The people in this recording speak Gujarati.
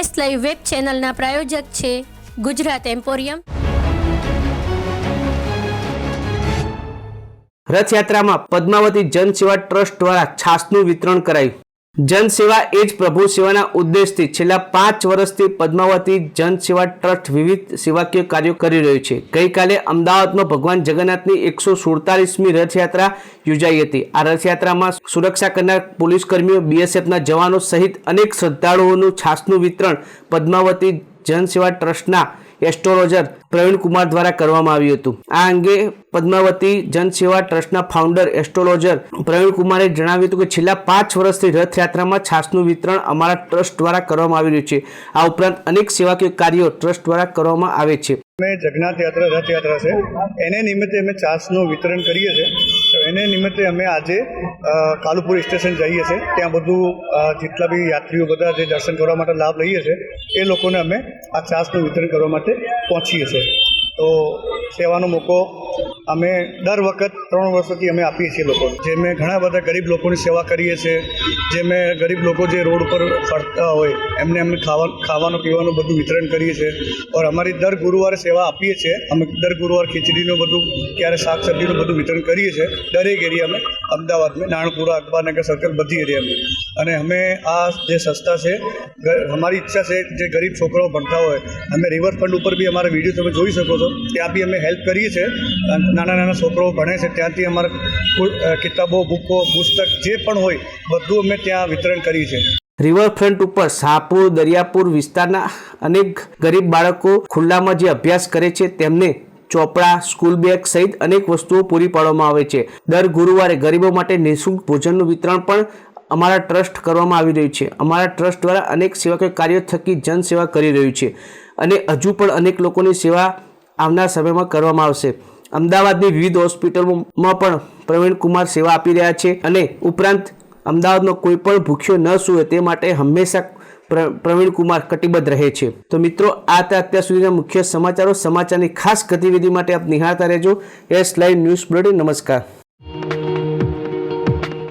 એસ લાઈવ વેબ ચેનલના પ્રાયોજક છે ગુજરાત એમ્પોરિયમ. રથયાત્રામાં પદ્માવતી જનસેવા ટ્રસ્ટ દ્વારા છાસનું વિતરણ કરાયું. જનસેવા એ જ પ્રભુ સેવાના ઉદ્દેશથી છેલ્લા પાંચ વર્ષથી પદ્માવતી જનસેવા ટ્રસ્ટ વિવિધ સેવાકીય કાર્યો કરી રહ્યું છે. ગઈકાલે અમદાવાદમાં ભગવાન જગન્નાથની એકસો સુડતાલીસમી રથયાત્રા યોજાઈ હતી. આ રથયાત્રામાં સુરક્ષા કરનાર પોલીસ કર્મીઓ બીએસએફના જવાનો સહિત અનેક શ્રદ્ધાળુઓનું છાસનું વિતરણ પદ્માવતી જનસેવા ટ્રસ્ટના એસ્ટ્રોલોજર પ્રવીણ કુમાર દ્વારા કરવામાં આવ્યું હતું. આ અંગે પદ્માવતી જનસેવા ટ્રસ્ટના ફાઉન્ડર એસ્ટ્રોલોજર પ્રવીણ કુમારે જણાવ્યું હતું કે છેલ્લા પાંચ વર્ષથી રથયાત્રામાં છાસનું વિતરણ અમારા ટ્રસ્ટ દ્વારા કરવામાં આવી રહ્યું છે. આ ઉપરાંત અનેક સેવાકીય કાર્યો ટ્રસ્ટ દ્વારા કરવામાં આવે છે. અમે જગન્નાથ યાત્રા, રથયાત્રા છે. એને નિમિત્તે અમે ચાસનું વિતરણ કરીએ છીએ. એને નિમિત્તે અમે આજે કાલુપુર સ્ટેશન જઈએ છીએ. ત્યાં બધું જેટલા બી યાત્રીઓ બધા જે દર્શન કરવા માટે લાભ લઈએ છીએ, એ લોકોને અમે આ ચાસનું વિતરણ કરવા માટે પહોંચીએ છીએ. તો સેવાનો મોકો અમે દર વખત ત્રણ વર્ષોથી અમે આપીએ છીએ લોકો જે મેં ઘણા બધા ગરીબ લોકોની સેવા કરીએ છીએ, જે મેં ગરીબ લોકો જે રોડ પર ફરતા હોય, એમને અમે ખાવા, ખાવાનું પીવાનું બધું વિતરણ કરીએ છીએ. ઓર અમારી દર ગુરુવારે સેવા આપીએ છીએ. અમે દર ગુરુવાર ખીચડીનું બધું, ક્યારે શાક સબ્જીનું બધું વિતરણ કરીએ છીએ. દરેક એરિયામાં અમદાવાદમાં નાણપુરા અકબરનગર સર્કલ બધી એરિયામાં અને અમે આ જે સંસ્થા છે અમારી ઈચ્છા છે જે ગરીબ છોકરાઓ ભણતા હોય, અમે રિવરફ્રન્ટ ઉપર બી અમારા વીડિયો તમે જોઈ શકો છો. ત્યાં બી અમે હેલ્પ કરીએ છીએ. નાના નાના છોકરાઓ ભણે છે, ત્યાંથી અમારે કિતાબો, બુકો, પુસ્તક જે પણ હોય, બધું અમે ત્યાં વિતરણ કરીએ છીએ રિવરફ્રન્ટ ઉપર શાહપુર, દરિયાપુર વિસ્તારના અનેક ગરીબ બાળકો ખુલ્લામાં જે અભ્યાસ કરે છે, તેમને ચોપડા સ્કૂલ બેગ સહિત અનેક વસ્તુઓ પૂરી પાડવામાં આવે છે. દર ગુરુવારે ગરીબો માટે નિઃશુલ્ક ભોજનનું વિતરણ પણ અમારા ટ્રસ્ટ કરવામાં આવી રહ્યું છે. અમારા ટ્રસ્ટ દ્વારા અનેક સેવાકીય કાર્યો થકી જનસેવા કરી રહ્યું છે અને હજુ પણ અનેક લોકોની સેવા આવનાર સમયમાં કરવામાં આવશે. અમદાવાદની વિવિધ હોસ્પિટલોમાં પણ પ્રવીણ કુમાર સેવા આપી રહ્યા છે અને ઉપરાંત અમદાવાદનો કોઈ પણ ભૂખ્યો ન સૂવે તે માટે હંમેશા પ્રવીણ કુમાર કટિબદ્ધ રહે છે. તો મિત્રો, આ હતા અત્યાર સુધીના મુખ્ય સમાચારો. સમાચારની ખાસ ગતિવિધિ માટે આપ નિહાળતા રહેજો. S live news bulletin. નમસ્કાર.